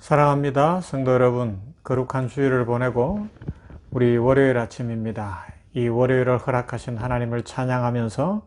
사랑합니다. 성도 여러분, 거룩한 주일을 보내고 우리 월요일 아침입니다. 이 월요일을 허락하신 하나님을 찬양하면서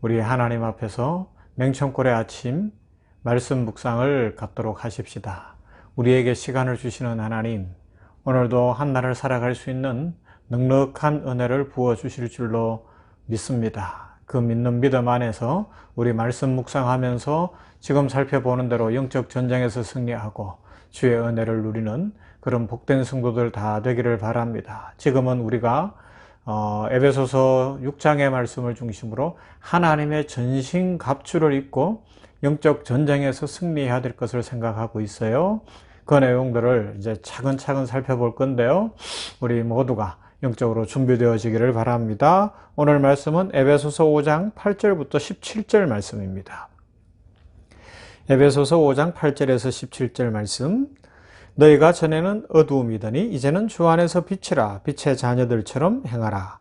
우리 하나님 앞에서 맹천골의 아침 말씀 묵상을 갖도록 하십시다. 우리에게 시간을 주시는 하나님, 오늘도 한 날을 살아갈 수 있는 넉넉한 은혜를 부어 주실 줄로 믿습니다. 그 믿는 믿음 안에서 우리 말씀 묵상하면서 지금 살펴보는 대로 영적 전쟁에서 승리하고 주의 은혜를 누리는 그런 복된 성도들 다 되기를 바랍니다. 지금은 우리가 어, 에베소서 6장의 말씀을 중심으로 하나님의 전신 갑주를 입고 영적 전쟁에서 승리해야 될 것을 생각하고 있어요. 그 내용들을 이제 차근차근 살펴볼 건데요. 우리 모두가 영적으로 준비되어지기를 바랍니다. 오늘 말씀은 에베소서 5장 8절부터 17절 말씀입니다. 에베소서 5장 8절에서 17절 말씀. 너희가 전에는 어두움이더니 이제는 주 안에서 빛이라. 빛의 자녀들처럼 행하라.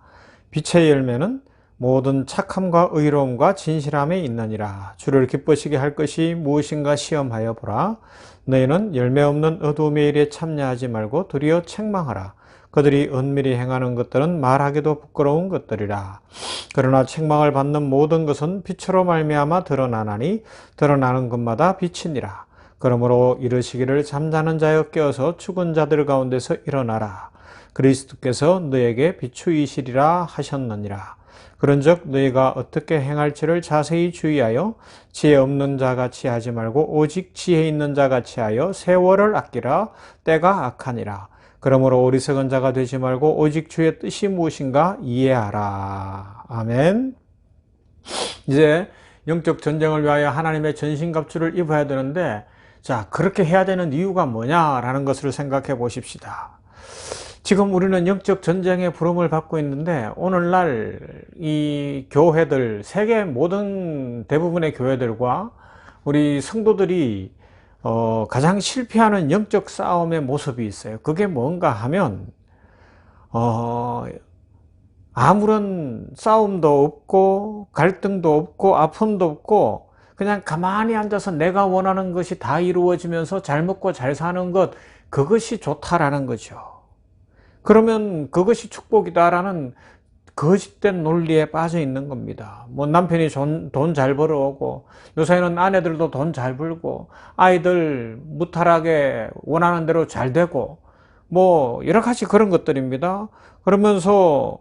빛의 열매는 모든 착함과 의로움과 진실함에 있느니라. 주를 기쁘시게 할 것이 무엇인가 시험하여 보라. 너희는 열매 없는 어두움의 일에 참여하지 말고 도리어 책망하라 그들이 은밀히 행하는 것들은 말하기도 부끄러운 것들이라. 그러나 책망을 받는 모든 것은 빛으로 말미암아 드러나나니 드러나는 것마다 빛이니라. 그러므로 이르시기를 잠자는 자여 깨어서 죽은 자들 가운데서 일어나라. 그리스도께서 너에게 비추이시리라 하셨느니라. 그런즉 너희가 어떻게 행할지를 자세히 주의하여 지혜 없는 자 같이 하지 말고 오직 지혜 있는 자 같이 하여 세월을 아끼라 때가 악하니라. 그러므로 어리석은 자가 되지 말고 오직 주의 뜻이 무엇인가 이해하라. 아멘. 이제 영적 전쟁을 위하여 하나님의 전신갑주를 입어야 되는데 자 그렇게 해야 되는 이유가 뭐냐라는 것을 생각해 보십시다. 지금 우리는 영적 전쟁의 부름을 받고 있는데 오늘날 이 교회들 세계 모든 대부분의 교회들과 우리 성도들이 어, 가장 실패하는 영적 싸움의 모습이 있어요. 그게 뭔가 하면, 어, 아무런 싸움도 없고, 갈등도 없고, 아픔도 없고, 그냥 가만히 앉아서 내가 원하는 것이 다 이루어지면서 잘 먹고 잘 사는 것, 그것이 좋다라는 거죠. 그러면 그것이 축복이다라는 거짓된 논리에 빠져 있는 겁니다. 뭐 남편이 돈 잘 벌어오고 요새는 아내들도 돈 잘 벌고 아이들 무탈하게 원하는 대로 잘 되고 뭐 여러 가지 그런 것들입니다. 그러면서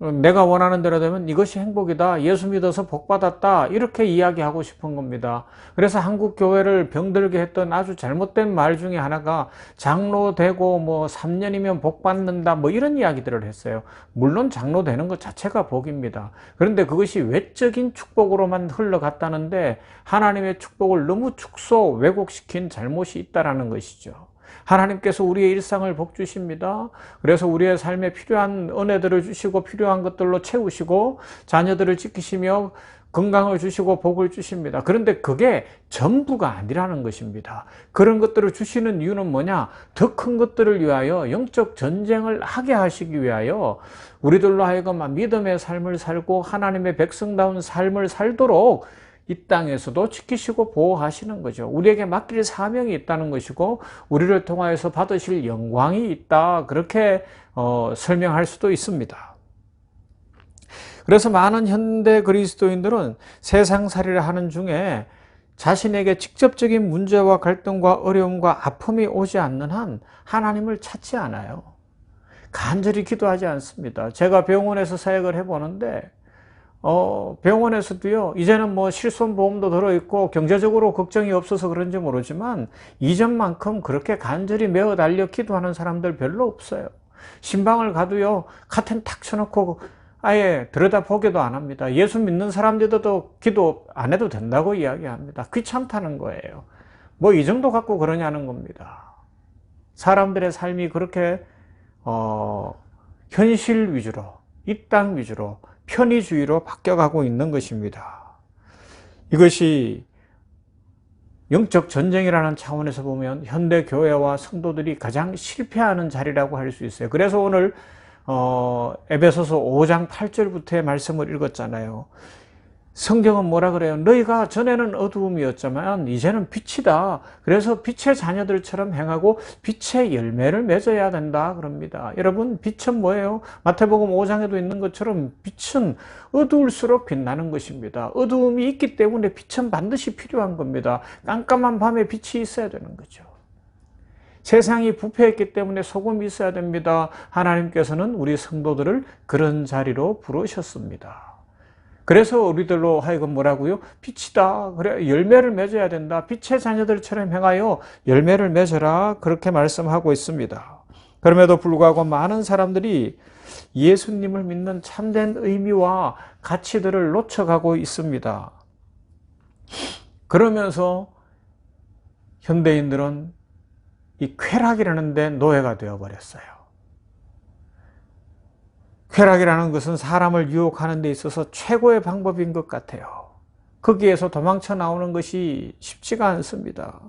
내가 원하는 대로 되면 이것이 행복이다. 예수 믿어서 복 받았다. 이렇게 이야기하고 싶은 겁니다. 그래서 한국 교회를 병들게 했던 아주 잘못된 말 중에 하나가 장로 되고 뭐 3년이면 복 받는다. 뭐 이런 이야기들을 했어요. 물론 장로 되는 것 자체가 복입니다. 그런데 그것이 외적인 축복으로만 흘러갔다는데 하나님의 축복을 너무 축소 왜곡시킨 잘못이 있다라는 것이죠. 하나님께서 우리의 일상을 복 주십니다. 그래서 우리의 삶에 필요한 은혜들을 주시고 필요한 것들로 채우시고 자녀들을 지키시며 건강을 주시고 복을 주십니다. 그런데 그게 전부가 아니라는 것입니다. 그런 것들을 주시는 이유는 뭐냐? 더 큰 것들을 위하여 영적 전쟁을 하게 하시기 위하여 우리들로 하여금 믿음의 삶을 살고 하나님의 백성다운 삶을 살도록 이 땅에서도 지키시고 보호하시는 거죠. 우리에게 맡길 사명이 있다는 것이고 우리를 통하여서 받으실 영광이 있다. 그렇게 어, 설명할 수도 있습니다. 그래서 많은 현대 그리스도인들은 세상살이를 하는 중에 자신에게 직접적인 문제와 갈등과 어려움과 아픔이 오지 않는 한 하나님을 찾지 않아요. 간절히 기도하지 않습니다. 제가 병원에서 사역을 해보는데 어, 병원에서도요, 이제는 뭐 실손보험도 들어있고 경제적으로 걱정이 없어서 그런지 모르지만 이전만큼 그렇게 간절히 메어 달려 기도하는 사람들 별로 없어요. 신방을 가도요, 카텐 탁 쳐놓고 아예 들여다보기도 안 합니다. 예수 믿는 사람들도 기도 안 해도 된다고 이야기합니다. 귀찮다는 거예요. 뭐 이 정도 갖고 그러냐는 겁니다. 사람들의 삶이 그렇게, 어, 현실 위주로, 이 땅 위주로, 편의주의로 바뀌어가고 있는 것입니다. 이것이 영적 전쟁이라는 차원에서 보면 현대 교회와 성도들이 가장 실패하는 자리라고 할 수 있어요. 그래서 오늘 어, 에베소서 5장 8절부터의 말씀을 읽었잖아요. 성경은 뭐라 그래요? 너희가 전에는 어두움이었지만 이제는 빛이다. 그래서 빛의 자녀들처럼 행하고 빛의 열매를 맺어야 된다. 그럽니다. 여러분, 빛은 뭐예요? 마태복음 5장에도 있는 것처럼 빛은 어두울수록 빛나는 것입니다. 어두움이 있기 때문에 빛은 반드시 필요한 겁니다. 깜깜한 밤에 빛이 있어야 되는 거죠. 세상이 부패했기 때문에 소금이 있어야 됩니다. 하나님께서는 우리 성도들을 그런 자리로 부르셨습니다. 그래서 우리들로 하여금 뭐라고요? 빛이다. 그래 열매를 맺어야 된다. 빛의 자녀들처럼 행하여 열매를 맺어라. 그렇게 말씀하고 있습니다. 그럼에도 불구하고 많은 사람들이 예수님을 믿는 참된 의미와 가치들을 놓쳐가고 있습니다. 그러면서 현대인들은 이 쾌락이라는 데 노예가 되어버렸어요. 쾌락이라는 것은 사람을 유혹하는 데 있어서 최고의 방법인 것 같아요. 거기에서 도망쳐 나오는 것이 쉽지가 않습니다.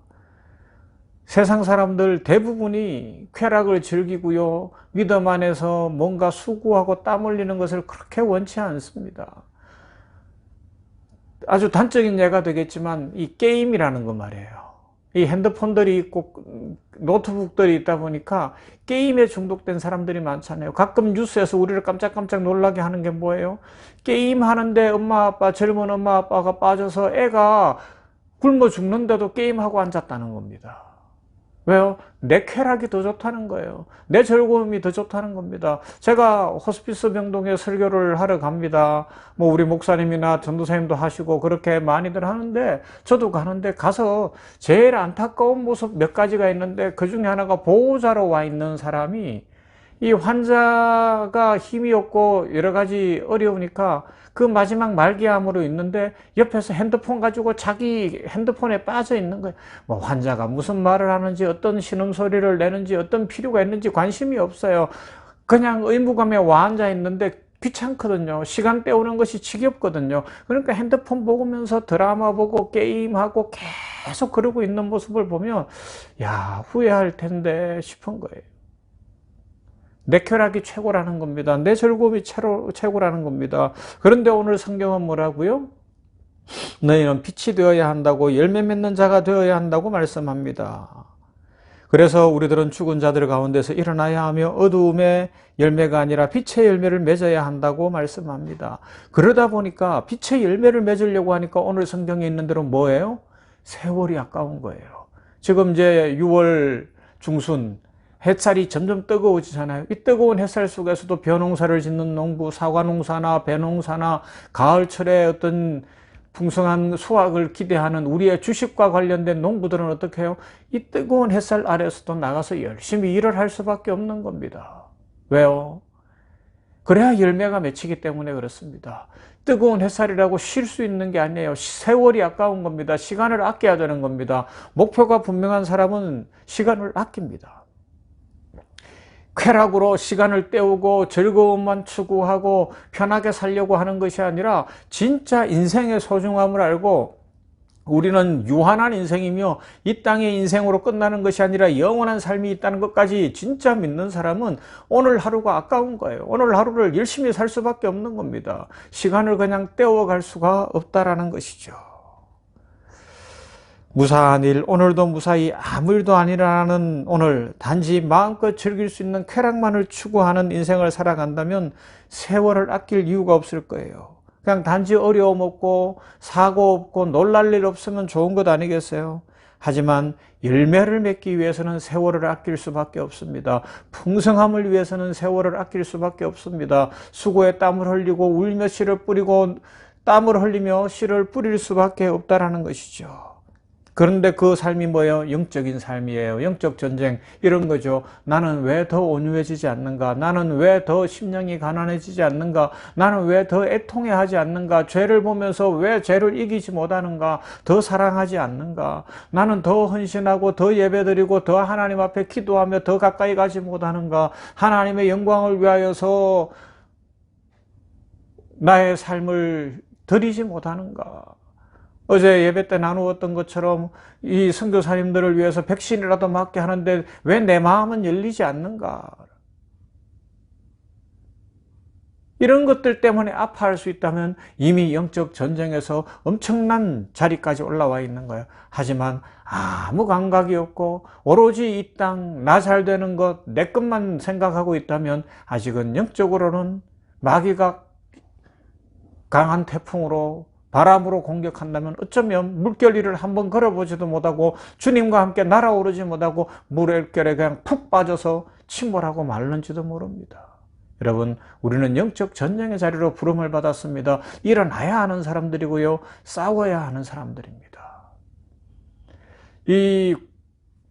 세상 사람들 대부분이 쾌락을 즐기고요. 믿음 안에서 뭔가 수고하고 땀 흘리는 것을 그렇게 원치 않습니다. 아주 단적인 예가 되겠지만 이 게임이라는 거 말이에요. 이 핸드폰들이 있고 노트북들이 있다 보니까 게임에 중독된 사람들이 많잖아요. 가끔 뉴스에서 우리를 깜짝깜짝 놀라게 하는 게 뭐예요? 게임 하는데 엄마 아빠 젊은 엄마 아빠가 빠져서 애가 굶어 죽는데도 게임하고 앉았다는 겁니다. 왜요? 내 쾌락이 더 좋다는 거예요. 내 즐거움이 더 좋다는 겁니다. 제가 호스피스 병동에 설교를 하러 갑니다. 뭐 우리 목사님이나 전도사님도 하시고 그렇게 많이들 하는데 저도 가는데 가서 제일 안타까운 모습 몇 가지가 있는데 그 중에 하나가 보호자로 와 있는 사람이 이 환자가 힘이 없고 여러 가지 어려우니까 그 마지막 말기암으로 있는데 옆에서 핸드폰 가지고 자기 핸드폰에 빠져 있는 거예요. 뭐 환자가 무슨 말을 하는지 어떤 신음소리를 내는지 어떤 필요가 있는지 관심이 없어요. 그냥 의무감에 와 앉아 있는데 귀찮거든요. 시간 때우는 것이 지겹거든요. 그러니까 핸드폰 보면서 드라마 보고 게임하고 계속 그러고 있는 모습을 보면 야 후회할 텐데 싶은 거예요. 내 쾌락이 최고라는 겁니다. 내 즐거움이 최고라는 겁니다. 그런데 오늘 성경은 뭐라고요? 너희는 빛이 되어야 한다고 열매 맺는 자가 되어야 한다고 말씀합니다. 그래서 우리들은 죽은 자들 가운데서 일어나야 하며 어두움의 열매가 아니라 빛의 열매를 맺어야 한다고 말씀합니다. 그러다 보니까 빛의 열매를 맺으려고 하니까 오늘 성경에 있는 대로 뭐예요? 세월이 아까운 거예요. 지금 이제 6월 중순 햇살이 점점 뜨거워지잖아요. 이 뜨거운 햇살 속에서도 벼농사를 짓는 농부, 사과농사나 배농사나 가을철에 어떤 풍성한 수확을 기대하는 우리의 주식과 관련된 농부들은 어떻게 해요? 이 뜨거운 햇살 아래서도 나가서 열심히 일을 할 수밖에 없는 겁니다. 왜요? 그래야 열매가 맺히기 때문에 그렇습니다. 뜨거운 햇살이라고 쉴 수 있는 게 아니에요. 세월이 아까운 겁니다. 시간을 아껴야 되는 겁니다. 목표가 분명한 사람은 시간을 아낍니다. 쾌락으로 시간을 때우고 즐거움만 추구하고 편하게 살려고 하는 것이 아니라 진짜 인생의 소중함을 알고 우리는 유한한 인생이며 이 땅의 인생으로 끝나는 것이 아니라 영원한 삶이 있다는 것까지 진짜 믿는 사람은 오늘 하루가 아까운 거예요. 오늘 하루를 열심히 살 수밖에 없는 겁니다. 시간을 그냥 때워갈 수가 없다라는 것이죠. 무사한 일, 오늘도 무사히 아무 일도 아니라는 오늘 단지 마음껏 즐길 수 있는 쾌락만을 추구하는 인생을 살아간다면 세월을 아낄 이유가 없을 거예요. 그냥 단지 어려움 없고 사고 없고 놀랄 일 없으면 좋은 것 아니겠어요? 하지만 열매를 맺기 위해서는 세월을 아낄 수밖에 없습니다. 풍성함을 위해서는 세월을 아낄 수밖에 없습니다. 수고에 땀을 흘리고 울며 씨를 뿌리고 땀을 흘리며 씨를 뿌릴 수밖에 없다라는 것이죠. 그런데 그 삶이 뭐예요? 영적인 삶이에요. 영적 전쟁. 이런 거죠. 나는 왜 더 온유해지지 않는가? 나는 왜 더 심령이 가난해지지 않는가? 나는 왜 더 애통해 하지 않는가? 죄를 보면서 왜 죄를 이기지 못하는가? 더 사랑하지 않는가? 나는 더 헌신하고 더 예배드리고 더 하나님 앞에 기도하며 더 가까이 가지 못하는가? 하나님의 영광을 위하여서 나의 삶을 드리지 못하는가? 어제 예배 때 나누었던 것처럼 이 선교사님들을 위해서 백신이라도 맞게 하는데 왜 내 마음은 열리지 않는가? 이런 것들 때문에 아파할 수 있다면 이미 영적 전쟁에서 엄청난 자리까지 올라와 있는 거예요. 하지만 아무 감각이 없고 오로지 이 땅 나 잘 되는 것 내 것만 생각하고 있다면 아직은 영적으로는 마귀가 강한 태풍으로 바람으로 공격한다면 어쩌면 물결 위를 한번 걸어보지도 못하고 주님과 함께 날아오르지 못하고 물결에 그냥 푹 빠져서 침몰하고 말는지도 모릅니다. 여러분, 우리는 영적 전쟁의 자리로 부름을 받았습니다. 일어나야 하는 사람들이고요. 싸워야 하는 사람들입니다. 이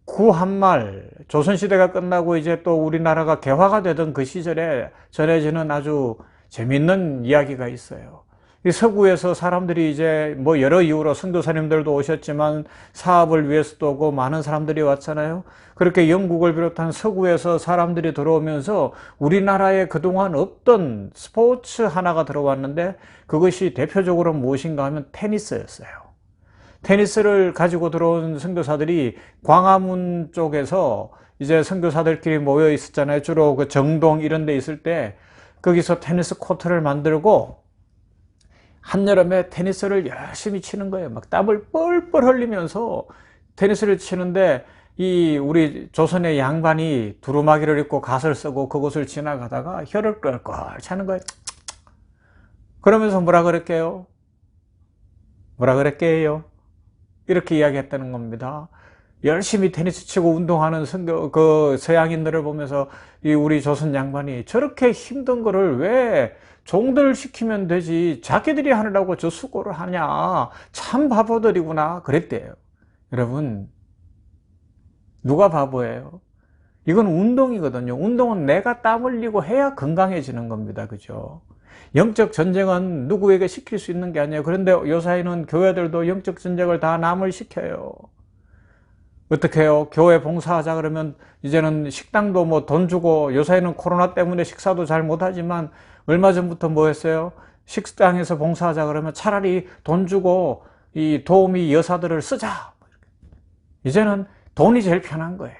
구한말, 조선시대가 끝나고 이제 또 우리나라가 개화가 되던 그 시절에 전해지는 아주 재밌는 이야기가 있어요. 이 서구에서 사람들이 이제 뭐 여러 이유로 선교사님들도 오셨지만 사업을 위해서도 오고 많은 사람들이 왔잖아요. 그렇게 영국을 비롯한 서구에서 사람들이 들어오면서 우리나라에 그동안 없던 스포츠 하나가 들어왔는데 그것이 대표적으로 무엇인가 하면 테니스였어요. 테니스를 가지고 들어온 선교사들이 광화문 쪽에서 이제 선교사들끼리 모여 있었잖아요. 주로 그 정동 이런 데 있을 때 거기서 테니스 코트를 만들고 한여름에 테니스를 열심히 치는 거예요. 막 땀을 뻘뻘 흘리면서 테니스를 치는데 이 우리 조선의 양반이 두루마기를 입고 갓을 쓰고 그곳을 지나가다가 혀를 껄껄 차는 거예요. 그러면서 뭐라 그랬게요? 뭐라 그랬게요? 이렇게 이야기했다는 겁니다. 열심히 테니스 치고 운동하는 선교, 그 서양인들을 보면서 이 우리 조선 양반이 저렇게 힘든 거를 왜 종들 시키면 되지? 자기들이 하느라고 저 수고를 하냐? 참 바보들이구나. 그랬대요. 여러분 누가 바보예요? 이건 운동이거든요. 운동은 내가 땀 흘리고 해야 건강해지는 겁니다. 그죠? 영적 전쟁은 누구에게 시킬 수 있는 게 아니에요. 그런데 요사이는 교회들도 영적 전쟁을 다 남을 시켜요 어떻게 해요? 교회 봉사하자 그러면 이제는 식당도 뭐 돈 주고 요사이는 코로나 때문에 식사도 잘 못하지만 얼마 전부터 뭐 했어요? 식당에서 봉사하자 그러면 차라리 돈 주고 이 도우미 여사들을 쓰자. 이제는 돈이 제일 편한 거예요.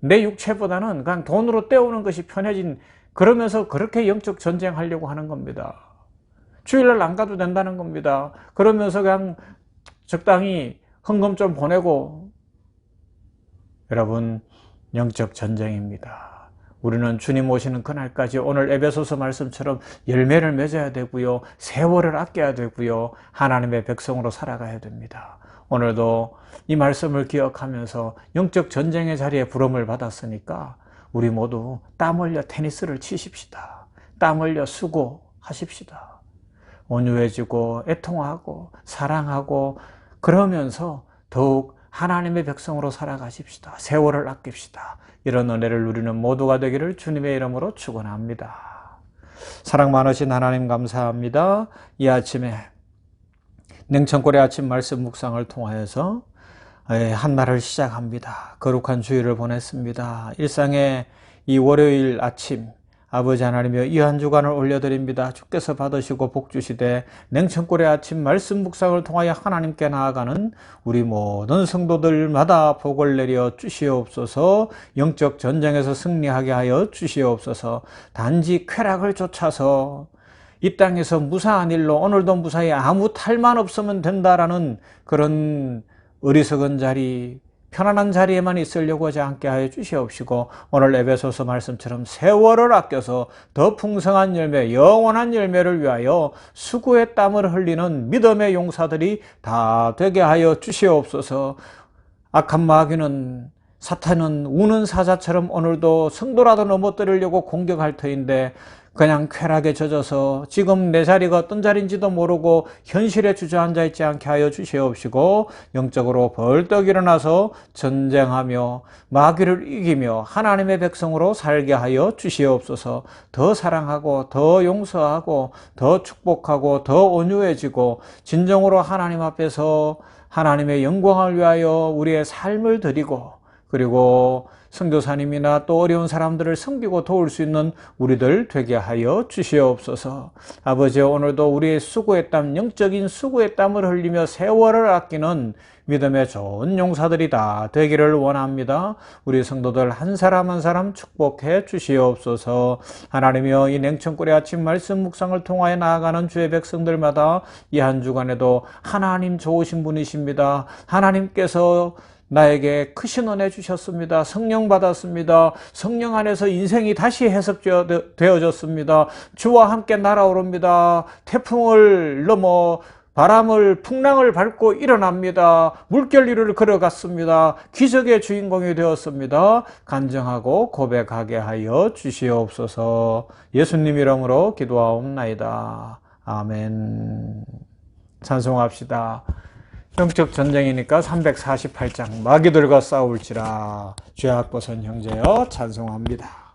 내 육체보다는 그냥 돈으로 때우는 것이 편해진 그러면서 그렇게 영적 전쟁하려고 하는 겁니다. 주일날 안 가도 된다는 겁니다. 그러면서 그냥 적당히 헌금 좀 보내고 여러분 영적 전쟁입니다. 우리는 주님 오시는 그날까지 오늘 에베소서 말씀처럼 열매를 맺어야 되고요. 세월을 아껴야 되고요. 하나님의 백성으로 살아가야 됩니다. 오늘도 이 말씀을 기억하면서 영적 전쟁의 자리에 부름을 받았으니까 우리 모두 땀 흘려 테니스를 치십시다. 땀 흘려 수고하십시다. 온유해지고 애통하고 사랑하고 그러면서 더욱 하나님의 백성으로 살아가십시다. 세월을 아낍시다. 이런 은혜를 누리는 모두가 되기를 주님의 이름으로 축원합니다. 사랑 많으신 하나님 감사합니다. 이 아침에 냉천골의 아침 말씀 묵상을 통하여서 예, 한 날을 시작합니다. 거룩한 주일을 보냈습니다. 일상의 이 월요일 아침 아버지 하나님여 이 한 주간을 올려드립니다. 주께서 받으시고 복주시되 냉천골의 아침 말씀 묵상을 통하여 하나님께 나아가는 우리 모든 성도들마다 복을 내려 주시옵소서 영적 전쟁에서 승리하게 하여 주시옵소서 단지 쾌락을 쫓아서 이 땅에서 무사한 일로 오늘도 무사히 아무 탈만 없으면 된다라는 그런 어리석은 자리 편안한 자리에만 있으려고 하지 않게 하여 주시옵시고 오늘 에베소서 말씀처럼 세월을 아껴서 더 풍성한 열매, 영원한 열매를 위하여 수고의 땀을 흘리는 믿음의 용사들이 다 되게 하여 주시옵소서. 악한 마귀는 사탄은 우는 사자처럼 오늘도 성도라도 넘어뜨리려고 공격할 터인데 그냥 쾌락에 젖어서 지금 내 자리가 어떤 자리인지도 모르고 현실에 주저앉아 있지 않게 하여 주시옵시고 영적으로 벌떡 일어나서 전쟁하며 마귀를 이기며 하나님의 백성으로 살게 하여 주시옵소서. 더 사랑하고 더 용서하고 더 축복하고 더 온유해지고 진정으로 하나님 앞에서 하나님의 영광을 위하여 우리의 삶을 드리고 그리고 선교사님이나 또 어려운 사람들을 섬기고 도울 수 있는 우리들 되게 하여 주시옵소서. 아버지 오늘도 우리의 수고의 땀, 영적인 수고의 땀을 흘리며 세월을 아끼는 믿음의 좋은 용사들이 다 되기를 원합니다. 우리 성도들 한 사람 한 사람 축복해 주시옵소서. 하나님이여 이 냉천골의 아침 말씀 묵상을 통하여 나아가는 주의 백성들마다 이 한 주간에도 하나님 좋으신 분이십니다. 하나님께서 나에게 크신 은혜 주셨습니다. 성령 받았습니다. 성령 안에서 인생이 다시 해석되어졌습니다. 주와 함께 날아오릅니다. 태풍을 넘어 바람을 풍랑을 밟고 일어납니다. 물결 위를 걸어갔습니다. 기적의 주인공이 되었습니다. 간증하고 고백하게 하여 주시옵소서. 예수님 이름으로 기도하옵나이다. 아멘. 찬송합시다. 영적 전쟁이니까 348장 마귀들과 싸울지라 죄악버선 형제여 찬송합니다.